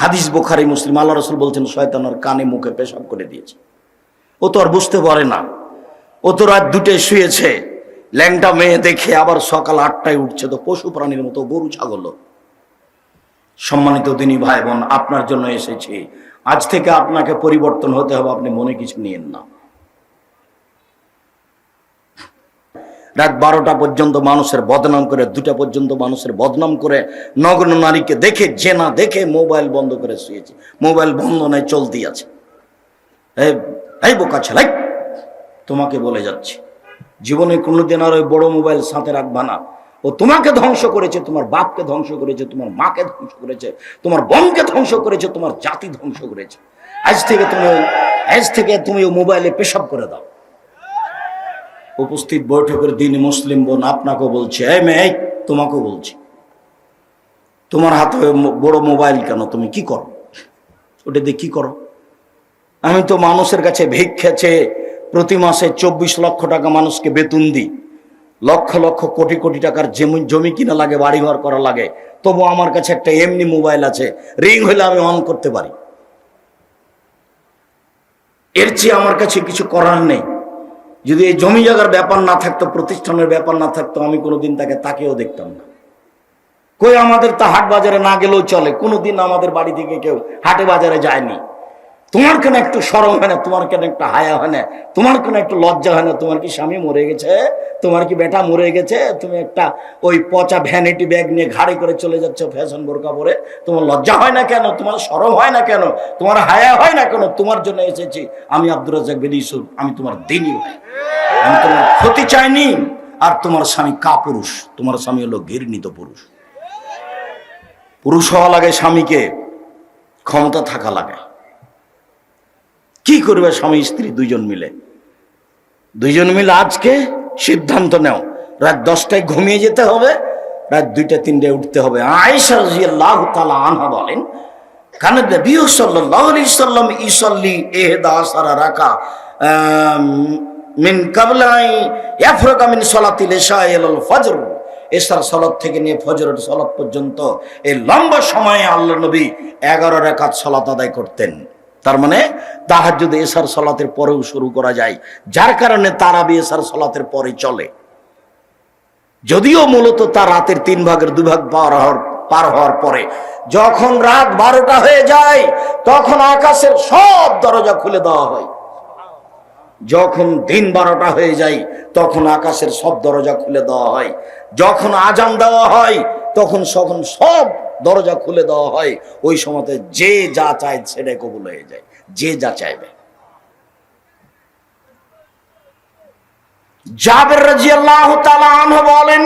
হাদিস বোখারি, মুসলিম, আল্লাহ রসুল বলছেন, শয়তান ওর কানে, মুখে পেশাব করে দিয়েছে। ও তো আর বুঝতে পারে না। ও তো রাত দুটোয় শুয়েছে। ল্যাংটা মেয়ে দেখে আবার সকাল আটটায় উঠছে। তো পশু প্রাণীর মতো গরু, ছাগল। সম্মানিত দিনী ভাই বোন আপনার জন্য এসেছি। আজ থেকে আপনাকে পরিবর্তন হতে হবে, আপনি মনে কিছু নিয়েন না। রাত বারোটা পর্যন্ত মানুষের বদনাম করে, দুটা পর্যন্ত মানুষের বদনাম করে, নগ্ন নারীকে দেখে, জেনা দেখে মোবাইল বন্ধ করে শুয়েছে। মোবাইল বন্ধ নয়, চলতি আছে। এই বোকা ছেলে, তোমাকে বলে যাচ্ছি। জীবনে কোনোদিন আর ওই বড় মোবাইল সাথে রাখবা না। ও তোমাকে ধ্বংস করেছে, তোমার বাপকে ধ্বংস করেছে, তোমার মাকে ধ্বংস করেছে, তোমার বোনকে ধ্বংস করেছে, তোমার জাতি ধ্বংস করেছে। আজ থেকে তুমি, আজ থেকে তুমি মোবাইলে পেশাব করে দাও। উপস্থিত বৈঠকের দিন মুসলিম বোন আপনাকেও বলছে, এই মেয়ে তোমাকেও বলছি। তোমার হাতে বড় মোবাইল কেন? তুমি কি করো? ওটা দিয়ে কি করো? আমি তো মানুষের কাছে ভিক্ষেছে প্রতি মাসে চব্বিশ লক্ষ টাকা মানুষকে বেতন দিই। লক্ষ লক্ষ কোটি কোটি টাকার জমি জমি কিনা লাগে বাড়ি ঘর করা লাগে। তবু আমার কাছে একটা এমনি মোবাইল আছে। রিং হলে আমি অন করতে পারি। এর চেয়ে আমার কাছে কিছু করার নেই। যদি এই জমি জায়গার ব্যাপার না থাকতো, প্রতিষ্ঠানের ব্যাপার না থাকতো, আমি কোনোদিন তাকে তাকেও দেখতাম না। কই আমাদের তা হাট বাজারে না গেলেও চলে, কোনোদিন আমাদের বাড়ি থেকে কেউ হাটে বাজারে যায়নি। তোমার কেন একটু সরম হয় না? তোমার কেন একটু হায়া হয় না? তোমার কেন একটু লজ্জা হয় না? তোমার কি স্বামী মরে গেছে? তোমার কি বেটা মরে গেছে? তুমি একটা ওই পচা ভ্যানিটি ব্যাগ নিয়ে ঘাড়ি করে চলে যাচ্ছ ফ্যাশন বোরকা পরে। তোমার লজ্জা হয় না কেন? তোমার সরম হয় না কেন? তোমার হায়া হয় না কেন? তোমার জন্য এসেছি। আমি আব্দুর রাজাক বেদি ইউসুফ। আমি তোমার দিনই ভাই। আমি তোমার ক্ষতি চাইনি। আর তোমার স্বামী কা পুরুষ তোমার স্বামী হলো ঘৃণিত পুরুষ। পুরুষ হওয়া লাগে স্বামীকে, ক্ষমতা থাকা লাগে। কি করবে স্বামী স্ত্রী দুইজন মিলে? দুইজন মিলে আজকে সিদ্ধান্ত নেও। রাত দশটায় ঘুমিয়ে যেতে হবে, রাত দুইটা তিনটায় উঠতে হবে। আনহা বলেন কারণ সাল্লাম ইসাল্লি ইহদা আশারা মিন থেকে নিয়ে পর্যন্ত লম্বা সময়ে আল্লাহ নবী এগারো রাকাত সলাত আদায় করতেন। তার মানে তাহার যদি এসার সলাতের পরেও শুরু করা যায়। যার কারণে তারাবি এসার সলাতের পরে চলে। যদিও মূলত তার রাতের তিন ভাগের দুভাগ পার হওয়ার পার হওয়ার পরে। যখন রাত বারোটা হয়ে যায়, তখন আকাশের সব দরজা খুলে দেওয়া হয়। যখন দিন বারোটা হয়ে যায়, তখন আকাশের সব দরজা খুলে দেওয়া হয়। যখন আজান দেওয়া হয়, তখন সখন সব দরজা খুলে দেওয়া হয়, ওই সময়তে যে যা চায় সেটাই কবুল হয়ে যায়, যে যা চাইবে। জাবের রাজিয়াল্লাহ তাআলা বলেন,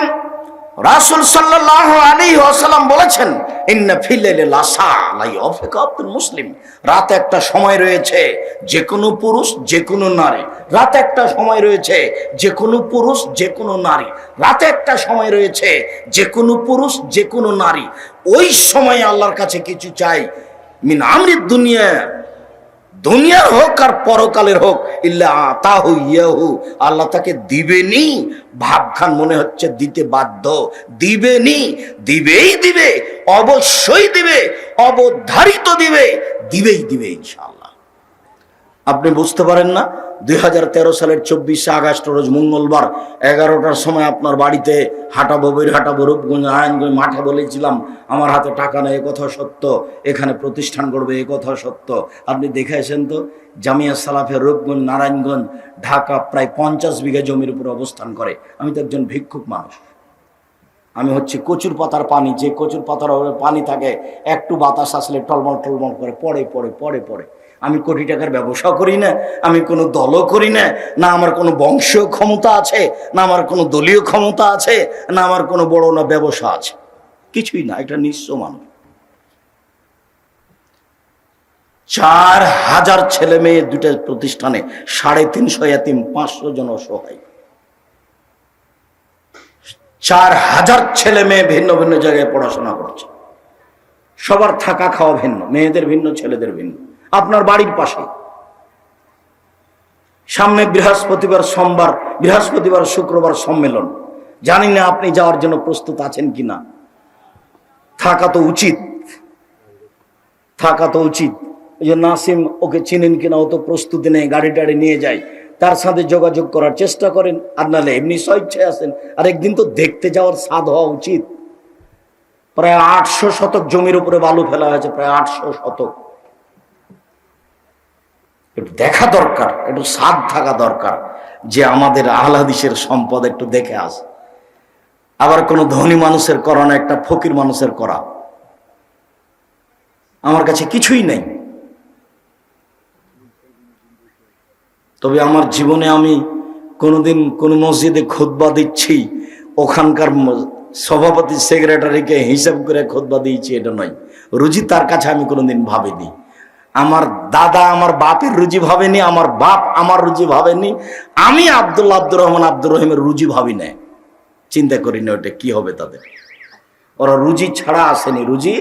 রাসুল সাল্লাল্লাহু আলী ওয়াসাল্লাম বলেছেন মুসলিম। রাতে একটা সময় রয়েছে যে কোনো পুরুষ যে কোনো নারী। রাতে একটা সময় রয়েছে যে কোনো পুরুষ যে কোনো নারী। রাতে একটা সময় রয়েছে যে কোনো পুরুষ যে কোনো নারী। ওই সময় আল্লাহর কাছে কিছু চাই, মিন আমরিদ দুনিয়া, দুনিয়ার হোক আর পরকালের হোক, ইল্লা তাহু ইয়াহু। আল্লাহ তাকে দিবেনি ভাবখান মনে হচ্ছে দিতে বাধ্য। দিবে নি, দিবেই দিবে, অবশ্যই দিবে, অবধারিত দিবে, দিবেই দিবে ইনশাআল্লাহ। আপনি বুঝতে পারেন না, দুই হাজার তেরো সালের চব্বিশে আগস্ট রোজ মঙ্গলবার এগারোটার সময় আপনার বাড়িতে হাঁটাবো বৈর হাঁটাবো, রূপগঞ্জ নারায়ণগঞ্জ মাঠে বলেছিলাম, আমার হাতে টাকা নেই কথা সত্য, এখানে প্রতিষ্ঠান করবে, এ কথা সত্য। আপনি দেখে আসেন তো, জামিয়া সালাফের রূপগঞ্জ, নারায়ণগঞ্জ, ঢাকা প্রায় পঞ্চাশ বিঘা জমির উপর অবস্থান করে। আমি তো একজন ভিক্ষুক মানুষ। আমি হচ্ছে কচুর পাতার পানি, যে কচুর পাতার পানি থাকে, একটু বাতাস আসলে টলমল টলমল করে পড়ে পড়ে পড়ে পড়ে। আমি কোটি টাকার ব্যবসা করি না, আমি কোনো দলও করি না না আমার কোনো বংশীয় ক্ষমতা আছে, না আমার কোনো দলীয় ক্ষমতা আছে, না আমার কোনো বড় না ব্যবসা আছে। কিছুই না এটা নিঃস্ব মানুষ। চার হাজার ছেলে মেয়ে দুটো প্রতিষ্ঠানে সাড়ে তিনশো এতিম, পাঁচশো জন অসহায়। চার হাজার ছেলে মেয়ে ভিন্ন ভিন্ন জায়গায় পড়াশোনা করছে। সবার থাকা খাওয়া ভিন্ন, মেয়েদের ভিন্ন, ছেলেদের ভিন্ন। আপনার বাড়ির পাশে। সামনে বৃহস্পতিবার সোমবার, বৃহস্পতিবার শুক্রবার সম্মেলন। জানি না আপনি যাওয়ার জন্য প্রস্তুত আছেন কিনা। থাকা তো উচিত। থাকা তো উচিত। ওই যে নাসিম ওকে চিনেন কিনা, ও তো প্রস্তুতি নেই, গাড়ি টাড়ি নিয়ে যায়। তার সাথে যোগাযোগ করার চেষ্টা করেন। আর নাহলে এমনি স্বইচ্ছায় আছেন আর একদিন তো দেখতে যাওয়ার স্বাদ হওয়া উচিত। প্রায় আটশো শতক জমির উপরে বালু ফেলা হয়েছে, প্রায় আটশো শতক। একটু দেখা দরকার, একটু স্বাদ থাকা দরকার যে আমাদের আহ্লাদিসের সম্পদ একটু দেখে আস। আবার কোনো ধনী মানুষের করা না, একটা ফকির মানুষের করা। আমার কাছে কিছুই নেই। তবে আমার জীবনে আমি কোনোদিন কোনো মসজিদে খুতবা দিচ্ছি, ওখানকার সভাপতি, সেক্রেটারিকে হিসাব করে খুতবা দিয়েছি, এটা নয়। রুজি তার কাছে আমি কোনোদিন ভাবিনি। আমার দাদা আমার বাপের রুজি ভাবেনি, আমার বাপ আমার রুজি ভাবেনি, আমি আব্দুল্লা আব্দুর রহমান আব্দুর রহিমের রুজি ভাবি না চিন্তা করি না ওটা কি হবে তাদের। ওরা রুজি ছাড়া আসেনি, রুজি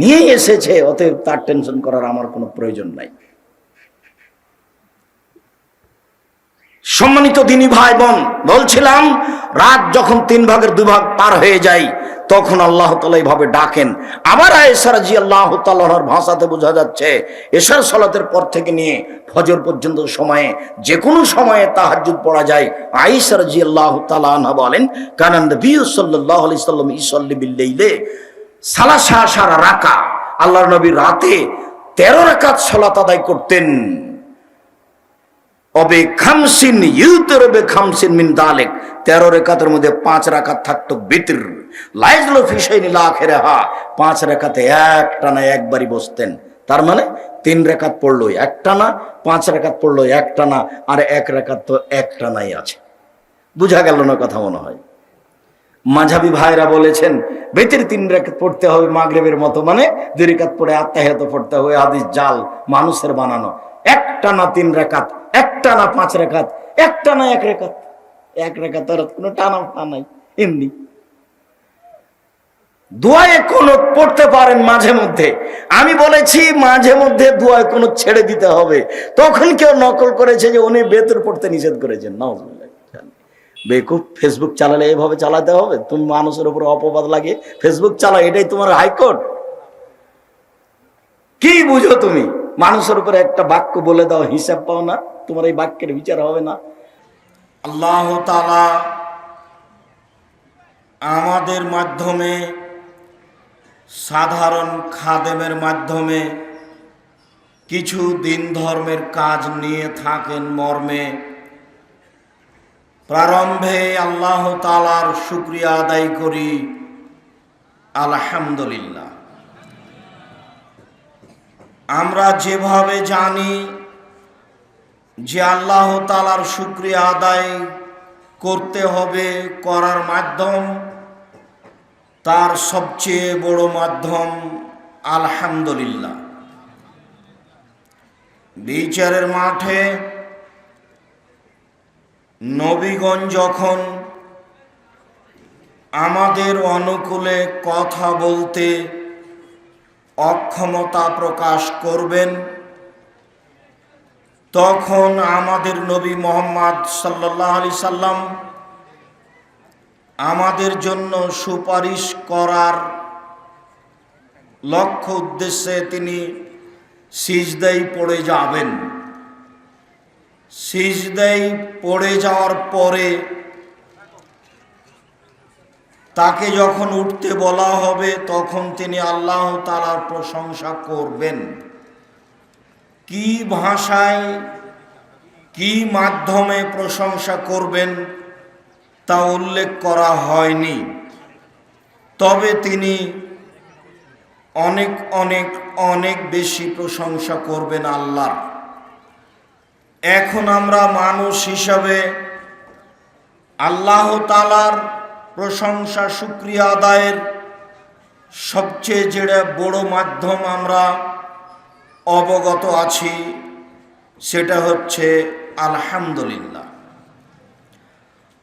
নিয়ে এসেছে, অতএব তার টেনশন করার আমার কোনো প্রয়োজন নাই। সম্মানিত দিনী ভাই বোন, বলছিলাম, রাত যখন তিন ভাগের দুভাগ পার হয়ে যায়, তখন আল্লাহ তালা এইভাবে ডাকেন। আবার আয়েসার জি আল্লাহ তাল্লাহর ভাষাতে বোঝা যাচ্ছে, এশার সলাতের পর থেকে নিয়ে ফজর পর্যন্ত সময়ে, যে কোনো সময়ে তাহাজ্জুদ পড়া যায়। আয়েসার জি আল্লাহ তালা বলেন কানান্দ বিউ সাল্লাহ আলি সাল্লাম ইসল্লি বিল্লাইলে, সালাসা সারা রাকা আল্লাহ নবী রাতে তেরো রাকাত সলাত আদায় করতেন। অবে খামসিন ইউতের অবে খামসিন মিন দালেক। তেরো রেখাতের মধ্যে পাঁচ রাখাত থাকতো বিতির। লাইজল ফিসাইনি লাখের হা পাঁচ রেখাতে এক টানা একবারই বসতেন। তার মানে তিন রেখাত পড়ল এক টানা, পাঁচ রেখাত পড়ল এক টানা, আর এক রেখাত তো এক টানাই আছে। বুঝা গেল না কথা মনে হয়? মাঝাবি ভাইরা বলেছেন, বেতের তিন রেখাত পড়তে হবে মাগরেবের মতো। মানে দুই রেখাত পড়ে আত্মাহিত পড়তে হবে, হাদিস জাল, মানুষের বানানো। একটা না তিন রেখাত, একটা না পাঁচ রেখাত, একটা না এক রেখাত। এক রেখাত কোনো টানা নাই, এমনি। দোয়ায় কোনো পড়তে পারেন মাঝে মধ্যে। আমি বলেছি, মাঝে মধ্যে দোয়ায় কোনো ছেড়ে দিতে হবে। তখন কেউ নকল করেছে যে উনি বেতর পড়তে নিষেধ করেছেন। নাউজুবিল্লাহ বেকুব, ফেসবুক চালালে এভাবে চালাতে হবে? তুমি মানুষের উপর অপবাদ লাগে ফেসবুক চালাও, এটাই তোমার হাইকোর্ট। কি বুঝো তুমি? মানুষের উপরে একটা বাক্য বলে দাও, হিসাব পাও না, তোমার এই বাক্যের বিচার হবে না। আল্লাহ তালা আমাদের মাধ্যমে, সাধারণ খাদেমের মাধ্যমে, কিছু দিন ধর্মের কাজ নিয়ে থাকেন মর্মে। প্রারম্ভে আল্লাহ তালার শুক্রিয়া আদায় করি, আলহামদুলিল্লাহ। আমরা যেভাবে জানি যে আল্লাহ তালার শুক্রিয়া আদায় করতে হবে, করার মাধ্যম, তার সবচেয়ে বড় মাধ্যম আলহামদুলিল্লাহ। বিচারের মাঠে নবীগণ যখন আমাদের অনুকূলে কথা বলতে অক্ষমতা প্রকাশ করবেন, তখন আমাদের নবী মোহাম্মদ সাল্লাহ আলি সাল্লাম আমাদের জন্য সুপারিশ করার লক্ষ্য উদ্দেশ্যে তিনি সিজদাই পড়ে যাবেন। সিজদাই পড়ে যাওয়ার পরে তাকে যখন উঠতে বলা হবে, তখন তিনি আল্লাহ তালার প্রশংসা করবেন। কি ভাষায়, কি মাধ্যমে প্রশংসা করবেন, তা উল্লেখ করা হয়নি। তবে তিনি অনেক অনেক অনেক বেশি প্রশংসা করবেন আল্লাহ এখন আমরা মানুষ হিসাবে আল্লাহ তালার প্রশংসা, শুক্রিয়া আদায়ের সবচেয়ে যেটা বড় মাধ্যম আমরা অবগত আছি, সেটা হচ্ছে আলহামদুলিল্লাহ।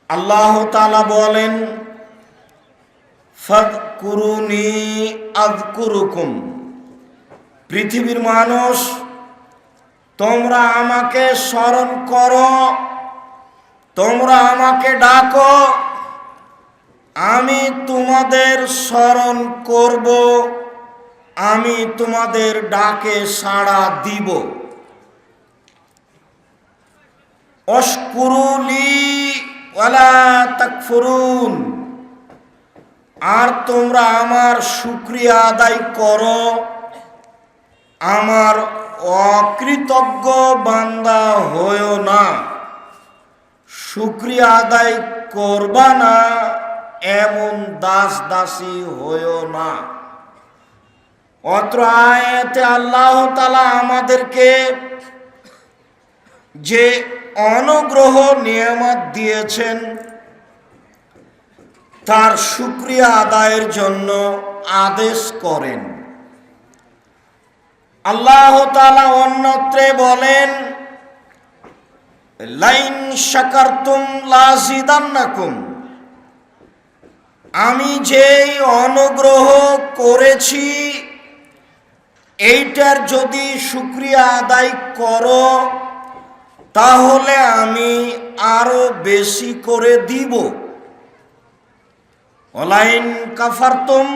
আল্লাহ তালা বলেন, ফদকুরুনি আদকুরুকুম পৃথিবীর মানুষ, তোমরা আমাকে স্মরণ করো, তোমরা আমাকে ডাকো আমি তোমাদের স্মরণ করব, আমি তোমাদের ডাকে সাড়া দিব। অস্কুরুলি ওয়ালা তাকফুরুন, আর তোমরা আমার শুক্রিয়া আদায় করো। আমার অকৃতজ্ঞ বান্দা হয়েও না শুক্রিয়া আদায় করবা না। এমন দাস দাসী হয়েও না। অত্র আয়াতে আল্লাহ তালা আমাদেরকে যে অনুগ্রহ নিয়ামত দিয়েছেন, তার শুক্রিয়া আদায়ের জন্য আদেশ করেন। আল্লাহ তালা অন্যত্রে বলেন, লাইন শাকারতুম লাজিদান্নাকুম। আমি যেই অনুগ্রহ করেছি, এইটার যদি শুক্রিয়া আদায় করো, তাহলে আমি আরও বেশি করে দিব। অলাইন কাফারতুম,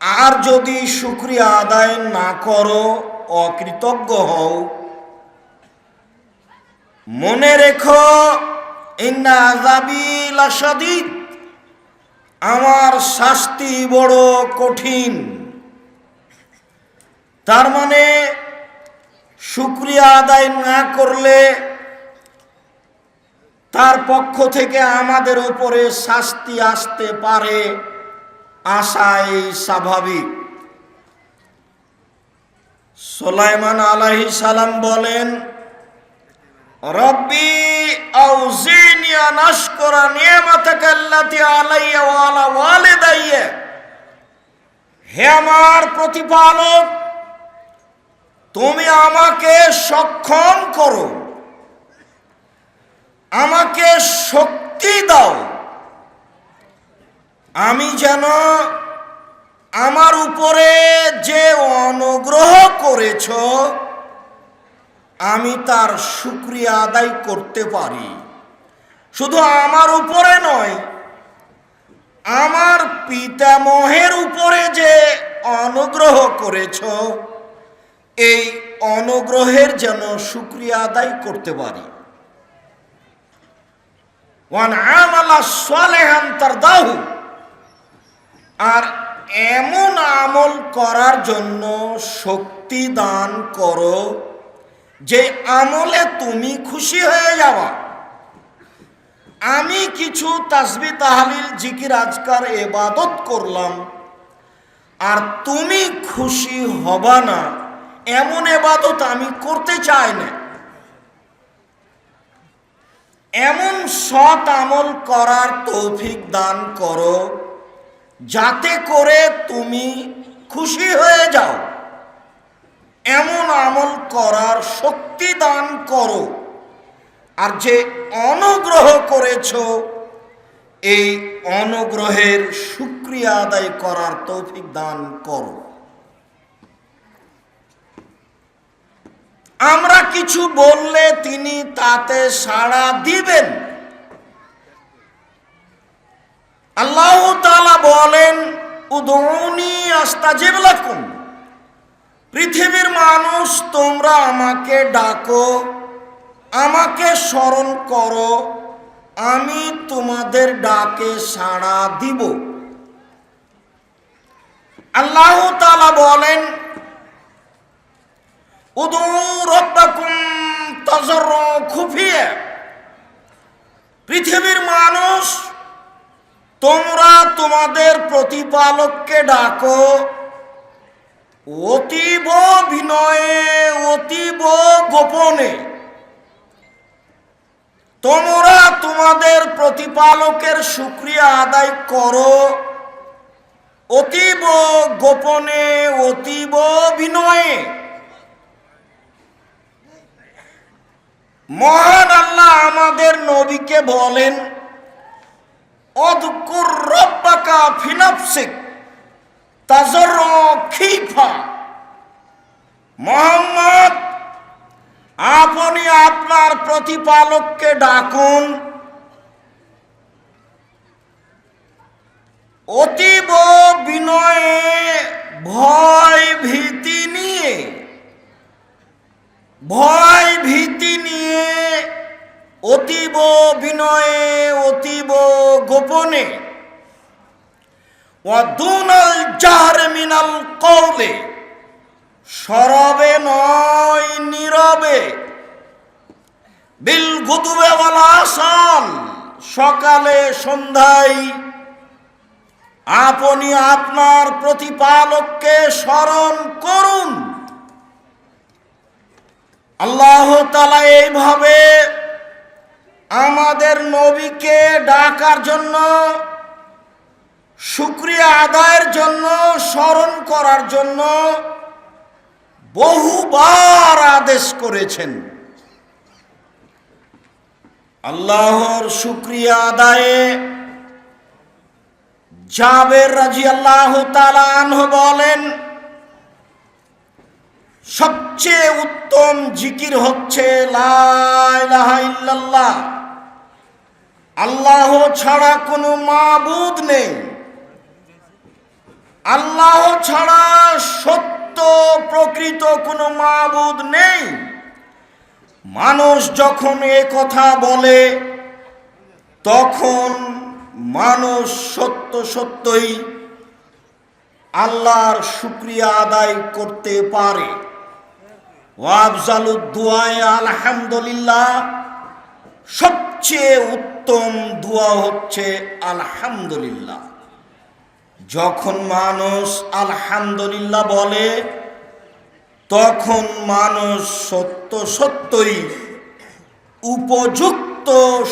আর যদি শুক্রিয়া আদায় না করো, অকৃতজ্ঞ হও। মনে রেখো, ইন্না আযাবি লাশাদীদ। আমার শাস্তি বড় কঠিন। তার মানে শুক্রিয়া আদায় না করলে তার পক্ষ থেকে আমাদের উপরে শাস্তি আসতে পারে আশাই স্বাভাবিক। সোলাইমান আলাহি সালাম বলেন রব্বি আউজিনি আন আশকুরা নিয়ামাতাকা আল্লাতী আলাইয়া ওয়া আলা ওয়ালিদাইয়া। হে আমার প্রতিপালক, তুমি আমাকে সক্ষম করো। আমাকে শক্তি দাও। আমি যেন আমার উপরে যে অনুগ্রহ করেছ আমি তার শুক্রিয়া আদায় করতে পারি। শুধু আমার উপরে নয়, আমার পিতামহের উপরে যে অনুগ্রহ করেছ, এই অনুগ্রহের যেন শুক্রিয়া আদায় করতে পারি। ওয়ান তার দাহু আর এমন আমল করার জন্য শক্তি দান করো যে আমলে তুমি খুশি হয়ে যাওয়া আমি কিছু তাসবি তাহালিল, জিকির, আজকার, এবাদত করলাম। আর তুমি খুশি হবা না, এমন এবাদত আমি করতে চাই না। এমন সৎ আমল করার তৌফিক দান করো, যাতে করে তুমি খুশি হয়ে যাও। এমন আমল করার শক্তি দান করো। আর যে অনুগ্রহ করেছ, এই অনুগ্রহের শুক্রিয়া আদায় করার তৌফিক দান করো। আমরা কিছু বললে তিনি তাতে সাড়া দিবেন। আল্লাহ বলেন উদৌনি আস্তাজিব লাকুম। পৃথিবীর মানুষ, তোমরা আমাকে ডাকো, আমাকে স্মরণ করো, আমি তোমাদের ডাকে সাড়া দিব। আল্লাহ তাআলা বলেন খুফিয়া। পৃথিবীর মানুষ, তোমরা তোমাদের প্রতিপালককে ডাকো অতীব বিনয়ে অতীব গোপনে। তোমরা তোমাদের প্রতিপালকের শুক্রিয়া আদায় করো। অতীব গোপনে, অতীব বিনয়ে মহান আল্লাহ আমাদের নবীকে বলেন, অদকুর রব্বাকা ফিনাফসিক। তাজর খিফা। মোহাম্মদ, আপনি আপনার প্রতিপালককে ডাকুন। অতীব বিনয়ে ভয় ভীতি নিয়ে, ভয় ভীতি নিয়ে, অতীব বিনয়ে, অতীব গোপনে সরবে নয় নীরবে, বিল গুদুবে সকালে সন্ধ্যায় আপনি আপনার প্রতিপালককে স্মরণ করুন। আল্লাহ তালা এইভাবে আমাদের নবীকে ডাকার জন্য শুক্রিয়া আদায়ের জন্য, স্মরণ করার জন্য বহুবার আদেশ করেছেন। আল্লাহর শুক্রিয়া আদায়ে জাবের রাজি আল্লাহ আনহু বলেন, সবচেয়ে উত্তম জিকির হচ্ছে আল্লাহ ছাড়া কোনো মাবুদ নেই। আল্লাহ ছাড়া সত্য প্রকৃত কোনো মাবুদ নেই। মানুষ যখন এ কথা বলে, তখন মানুষ সত্য সত্যই আল্লাহর শুক্রিয়া আদায় করতে পারে। ওয়াবজালুদ্দুয়ায় আলহামদুলিল্লাহ। সবচেয়ে উত্তম দোয়া হচ্ছে আলহামদুলিল্লাহ। যখন মানুষ আলহামদুলিল্লাহ বলে, তখন মানুষ সত্য সত্যই উপযুক্ত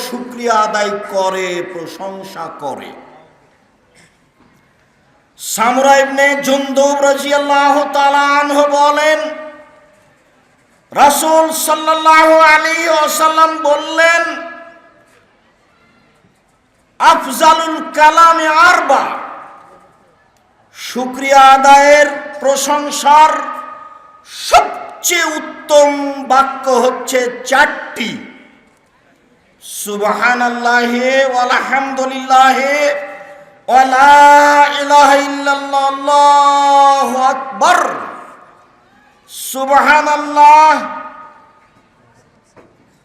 শুক্রিয়া আদায় করে, প্রশংসা করে। সামরা ইবনে জুন্দুব রাদিয়াল্লাহু তাআলা বলেন, রাসূল সাল্লাল্লাহু আলাইহি ওয়াসাল্লাম বললেন, আফজালুল কালামে আরবা। শুক্রিয়া আদায়ের প্রশংসার সবচেয়ে উত্তম বাক্য হচ্ছে চারটি। সুবাহান আল্লাহে আলহামদুলিল্লাহে আকবার। সুবহান আল্লাহ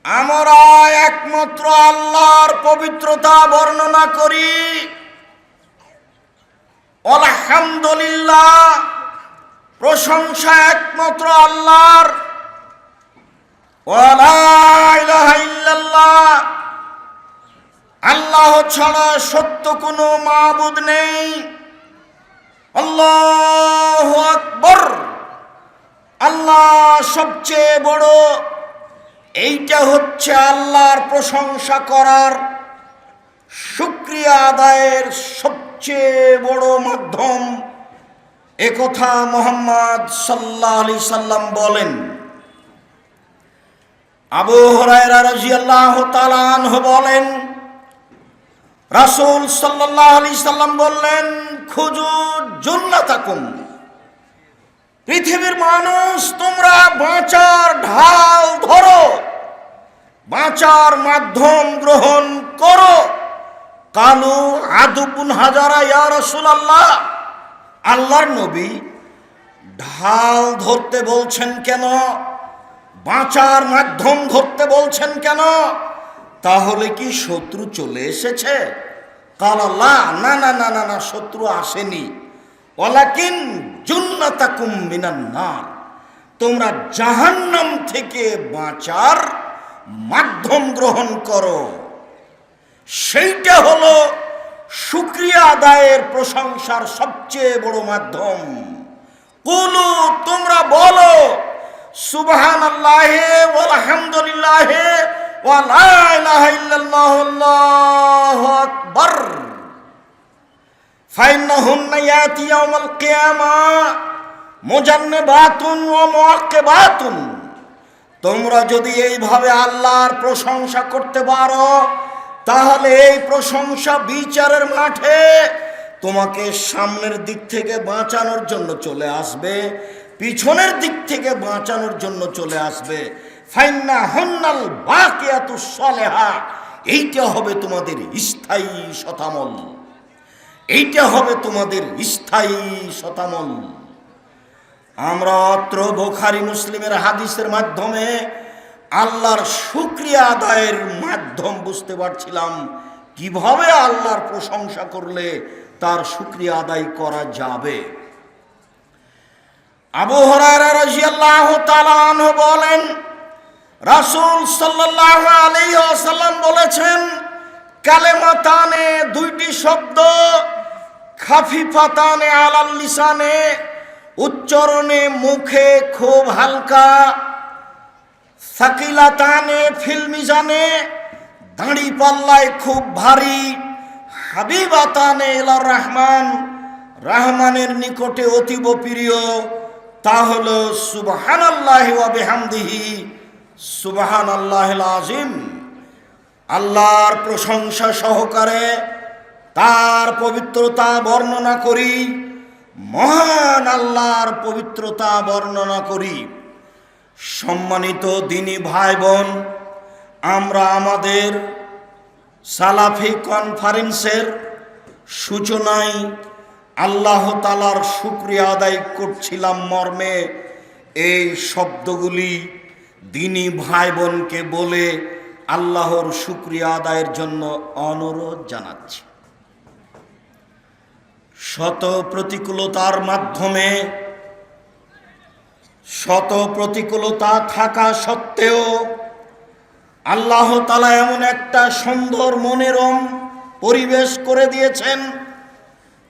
আমরা একমাত্র আল্লাহর পবিত্রতা বর্ণনা করি। আলহামদুলিল্লাহ, প্রশংসা একমাত্র আল্লাহর। আল্লাহ ছাড়া সত্য কোনো মাবুদ নেই। আল্লাহ আকবর। আল্লাহ সবচেয়ে বড়, এইটা হচ্ছে আল্লাহর প্রশংসা করার শুক্রিয়া আদায়ের সবচেয়ে বড় মাধ্যম একথা মোহাম্মদ সাল্লাহ আলি সাল্লাম বলেন। আবু হরাইরা রাজিয়াল্লাহ তালানহ বলেন, রাসূল সাল্লাল্লাহু আলাইহি সাল্লাম বললেন, খুজু জুন্নাতাকুম। পৃথিবীর মানুষ, তোমরা বাঁচার ঢাল ধরো, বাঁচার মাধ্যম গ্রহণ করো। কালু আদুপুন হাজারা, ইয়া রসুল আল্লাহ আল্লাহর নবী ঢাল ধরতে বলছেন কেন? বাঁচার মাধ্যম ধরতে বলছেন কেন? তাহলে কি শত্রু চলে এসেছে? কাল আল্লাহ, না না না না না, শত্রু আসেনি। ওলাকিন জুন্নাতাকুম নার। তোমরা জাহান্নাম থেকে বাঁচার মাধ্যম গ্রহণ করো। সেইটা হলো শুক্রিয়া আদায়ের প্রশংসার সবচেয়ে বড় মাধ্যম। কুলু, তোমরা বলো সুবহান আল্লাহে আলহামদুলিল্লাহে মুআক্কিবাতুন। তোমরা যদি এইভাবে আল্লাহর প্রশংসা করতে পারো তাহলে এই প্রশংসা বিচারের মাঠে তোমাকে সামনের দিক থেকে বাঁচানোর জন্য চলে আসবে, পিছনের দিক থেকে বাঁচানোর জন্য চলে আসবে। এইটা হবে তোমাদের স্থায়ী শতামল এইটা হবে তোমাদের স্থায়ী শতামল আমরা অত্র বোখারি মুসলিমের হাদিসের মাধ্যমে আল্লাহর শুক্রিয়া আদায়ের মাধ্যম বুঝতে পারছিলাম। কীভাবে আল্লাহর প্রশংসা করলে তার শুক্রিয়া আদায় করা যাবে? আবু বলেন, রাসূল সাল্লাল্লাহু আলাইহি ওয়াসাল্লাম বলেছেন, কালেমাতানে দুইটি শব্দ, খাফিফাতানে আলাল লিসানে, উচ্চারণে মুখে খুব হালকা সাকিলাতানে ফিল মিজানে দাঁড়ি পাল্লায় খুব ভারী। হাবিবাতানে এলার রহমান, রহমানের নিকটে অতীব প্রিয়। তা হল সুবহান আল্লাহ বেহামদিহি সুবহান আল্লাহ আজিম আল্লাহর প্রশংসা সহকারে তার পবিত্রতা বর্ণনা করি, মহান আল্লাহর পবিত্রতা বর্ণনা করি। সম্মানিত দিনী ভাই বোন আমরা আমাদের সালাফি কনফারেন্সের সূচনায় আল্লাহ তালার শুক্রিয়া আদায় করছিলাম মর্মে। এই শব্দগুলি দিনী ভাই বোনকে বলে আল্লাহর শুক্রিয়া আদায়ের জন্য অনুরোধ জানাচ্ছি। শত প্রতিকূলতার মাধ্যমে শত প্রতিকূলতা থাকা সত্ত্বেও আল্লাহ তালা এমন একটা সুন্দর মনোরম পরিবেশ করে দিয়েছেন।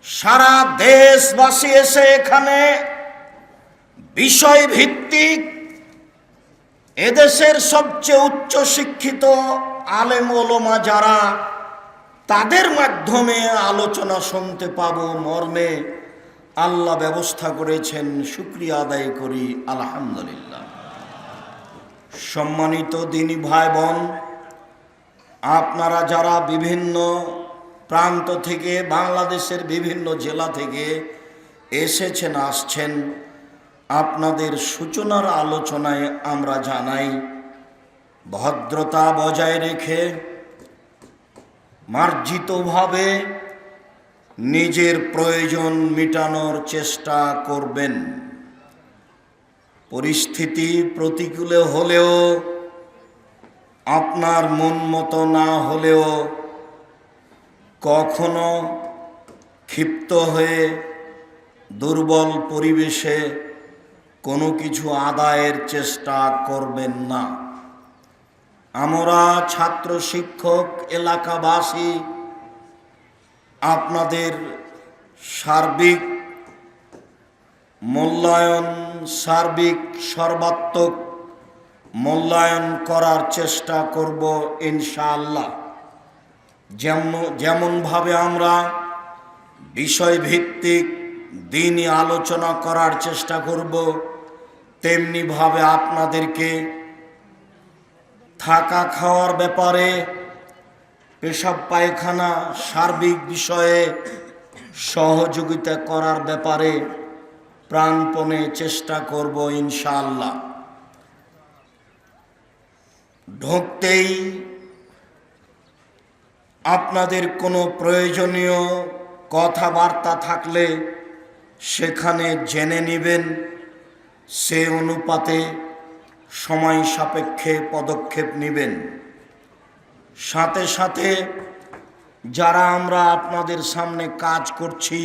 সারা দেশবাসী এসে এখানে বিষয় ভিত্তিক এদেশের সবচেয়ে উচ্চ শিক্ষিত আলেম ওলমা যারা, তাদের মাধ্যমে আলোচনা শুনতে পাবো মর্মে। আল্লাহ ব্যবস্থা করেছেন, শুক্রিয়া আদায় করি, আলহামদুলিল্লাহ। সম্মানিত দিনী ভাই বোন, আপনারা যারা বিভিন্ন প্রান্ত থেকে, বাংলাদেশের বিভিন্ন জেলা থেকে এসেছেন, আসছেন, আপনাদের সূচনার আলোচনায় আমরা জানাই, ভদ্রতা বজায় রেখে, মার্জিতভাবে নিজের প্রয়োজন মেটানোর চেষ্টা করবেন। পরিস্থিতি প্রতিকূলে হলেও, আপনার মন মতো না হলেও কখনো ক্ষিপ্ত হয়ে দুর্বল পরিবেশে কোনো কিছু আদায়ের চেষ্টা করবেন না। আমরা ছাত্র শিক্ষক, এলাকাবাসী আপনাদের সার্বিক মূল্যায়ন, সার্বিক সর্বাত্মক মূল্যায়ন করার চেষ্টা করব ইনশাআল্লাহ। যেমন, যেমনভাবে আমরা বিষয়ভিত্তিক দিনই আলোচনা করার চেষ্টা করব, তেমনিভাবে আপনাদেরকে থাকা খাওয়ার ব্যাপারে পেশাব পায়খানা সার্বিক বিষয়ে সহযোগিতা করার ব্যাপারে প্রাণপণে চেষ্টা করব ইনশাআল্লাহ। ঢুকতেই আপনাদের কোনো প্রয়োজনীয় কথাবার্তা থাকলে সেখানে জেনে নেবেন, সে অনুপাতে সময় সাপেক্ষে পদক্ষেপ নেবেন। সাথে সাথে যারা আমরা আপনাদের সামনে কাজ করছি,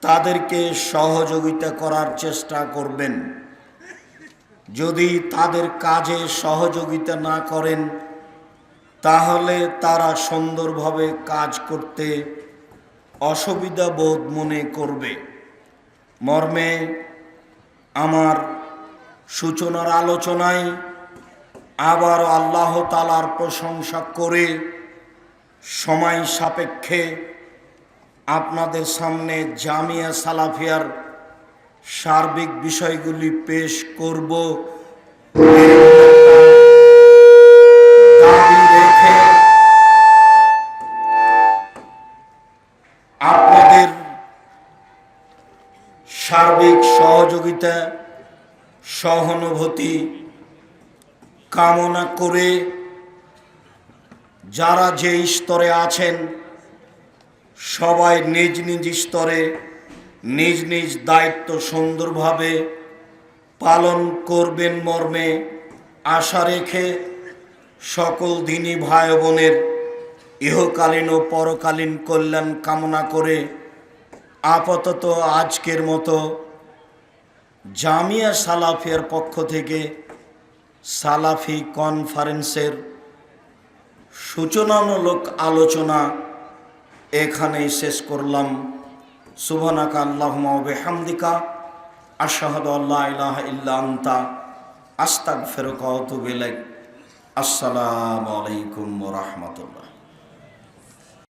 তাদেরকে সহযোগিতা করার চেষ্টা করবেন। যদি তাদের কাজে সহযোগিতা না করেন, তাহলে তারা সুন্দরভাবে কাজ করতে অসুবিধা বোধ মনে করবে। মর্মে, আমার সূচনার আলোচনায় আবার আল্লাহ তালার প্রশংসা করে সময় সাপেক্ষে আপনাদের সামনে জামিয়া সালাফিয়ার সার্বিক বিষয়গুলি পেশ করব। রেখে আপনাদের সার্বিক সহযোগিতা, সহানুভূতি কামনা করে যারা যে স্তরে আছেন, সবাই নিজ নিজ স্তরে, নিজ নিজ দায়িত্ব সুন্দরভাবে পালন করবেন মর্মে। আশা রেখে সকল দিনী ভাই বোনের ইহকালীন ও পরকালীন কল্যাণ কামনা করে আপাতত আজকের মতো জামিয়া সালাফিয়ার পক্ষ থেকে সালাফি কনফারেন্সের সূচনামূলক আলোচনা এখানেই শেষ করলাম। সুবহানাকা আল্লাহুম্মা ওয়া বিহামদিকা। আশহাদু আল্লা ইলাহা ইল্লা আসসালামু আলাইকুম ওয়া রাহমাতুল্লাহ।